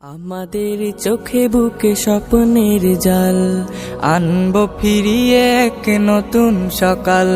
আমাদের চোখে বুকে স্বপ্নের জাল। আনব ফিরিয়ে এক নতুন সকাল।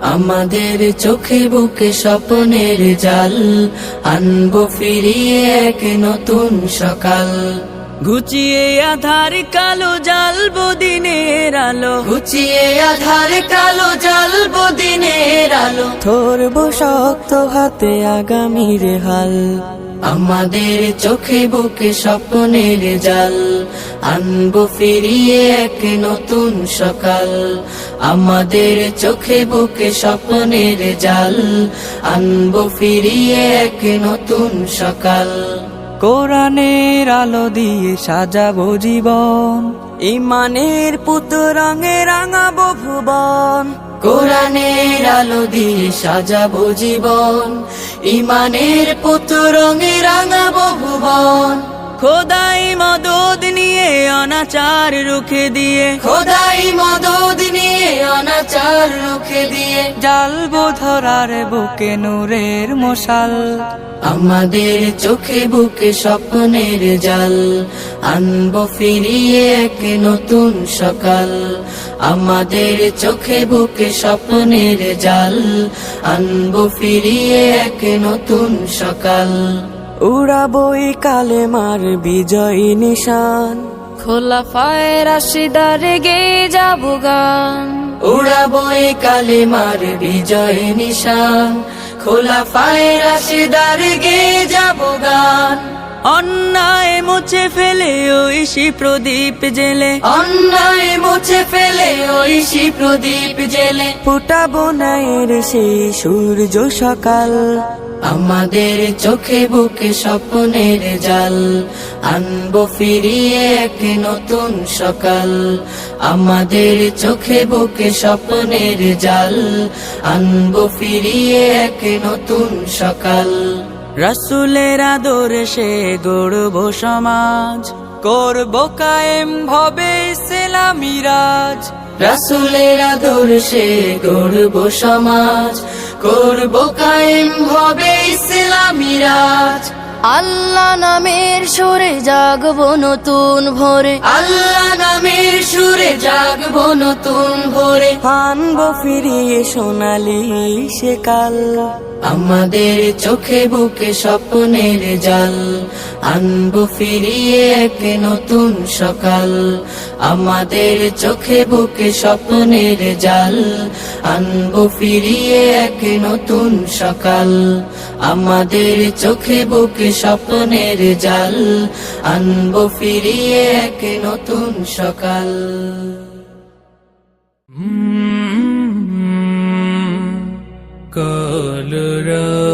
আমাদের চোখে বুকে স্বপ্নের জাল। আনব ফিরিয়ে এক নতুন সকাল। ঘুচিয়ে আধার কালো জালবো দিনের আলো। গুছিয়ে আধার কালো জ্বালবো দিনের আলো। ধরবো শক্ত হাতে আগামীর হাল। আমাদের চোখে বুকে স্বপ্নের জাল। আনব ফিরিয়ে এক নতুন সকাল। আমাদের চোখে বুকে স্বপ্নের জাল। আনব ফিরিয়ে এক নতুন সকাল। কোরআনের আলো দিয়ে সাজাবো জীবন। ইমানের পুত রঙে রাঙাবো ভুবন। কোরআনের আলো দিয়ে সাজাবো জীবন। ইমানের পুতু রঙে রাঙাবো ভুবন। খোদাই অনাচার রুখে দিয়ে। খোদাই মদদ নিয়ে অনাচার রুখে দিয়ে। জালবো ধরার বুকে নূরের মশাল। আমাদের চোখে বুকে স্বপ্নের জাল। আনব ফিরিয়ে এক নতুন সকাল। আমাদের চোখে বুকে স্বপ্নের জাল। আনব ফিরিয়ে এক নতুন সকাল। উড়াবই কালে মার বিজয়ী নিশান। খোলা ফায়ের রাশিদারে গে যাব গান। উড়াবো কালে কালেমার বিজয় নিশান। খোলা ফায়ের রাশিদার গে যাব গান। অন্যায় মুছে ফেলে ঐশী প্রদীপ জেলে। অন্যায় মুছে ফেলে ঐশী প্রদীপ জেলে। ফুটাবো নায়ের সেই সূর্য সকাল। আমাদের চোখে বুকে স্বপ্নের জাল। আনব ফিরিয়ে এক নতুন সকাল। আমাদের চোখে বুকে স্বপ্নের জাল। আনব ফিরিয়ে এক নতুন সকাল। রসুলের আদর্শে গড়ব সমাজ। করব কায়েম ভবে সেলামিরাজ রাসুলের আদর্শে গড়ব সমাজ। করব কায়েম হবে ইসলামী রাজ। আল্লাহ নামের সুরে জাগব নতুন ভোরে। আল্লাহ নামের সুরে জাগব নতুন ভোরে। আনব ফিরিয়ে সোনালি সেকাল আমাদের চোখে বুকে স্বপ্নের জাল। আনব ফিরিয়ে এক নতুন সকাল। আমাদের চোখে বুকে স্বপ্নের জাল। আনব ফিরিয়ে এক নতুন সকাল। আমাদের চোখে বুকে স্বপ্নের জাল। আনব ফিরিয়ে এক নতুন সকাল। কলরা